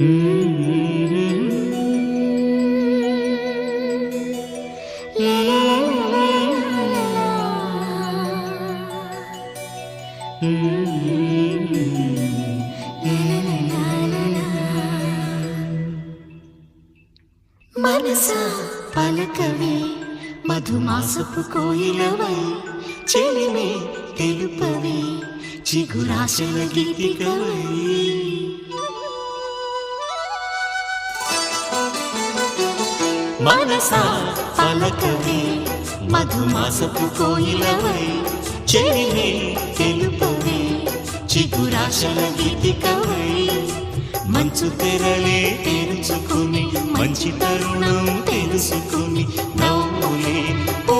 మనసా పలకవే మధుమాసపు కోయిలవై చెలిమే తెలుపవే చిగురాశల గీతికవై. మనసా పలకవే మధుమాసపు కోయిలవై చెలిమే తెలుపవే చిగురాశల గీతికవై. మంచు తెరలే తెరుచుకుని మంచి తరుణం తెలుసుకుని నవ్వులే పూలే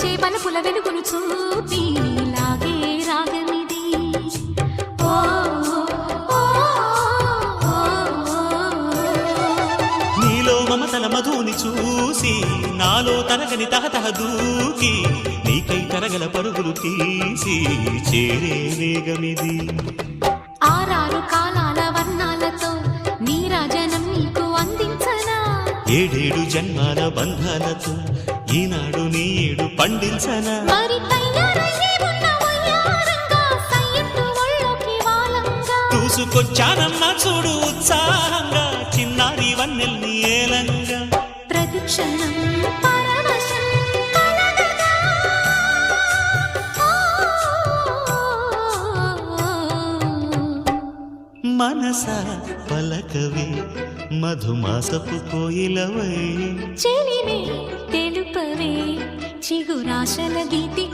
పిలిచే బలపుల వెలుగును చూపి లాగే రాగమిది. ఓ నీలో మమతల మధుని చూసి నాలో తరగని తహతహ దూకి నీకై తరగల పరుగులు తీసి చేరే వేగమిది. ఆరారు కాలాల వర్ణాలతో నీరాజనం నీకు అందించనా? ఏడేడు జన్మాల బంధాలతో ఈనాడు నీడు పండించన? చూసుకొచ్చానన్న చూడు ఉత్సాహంగా చిన్నారి వన్నెల్ని ఏలంగా. ప్రతిక్షణం మనస పలకవి మధుమాసపు కోయిలవై. చెలినే भाषण गीति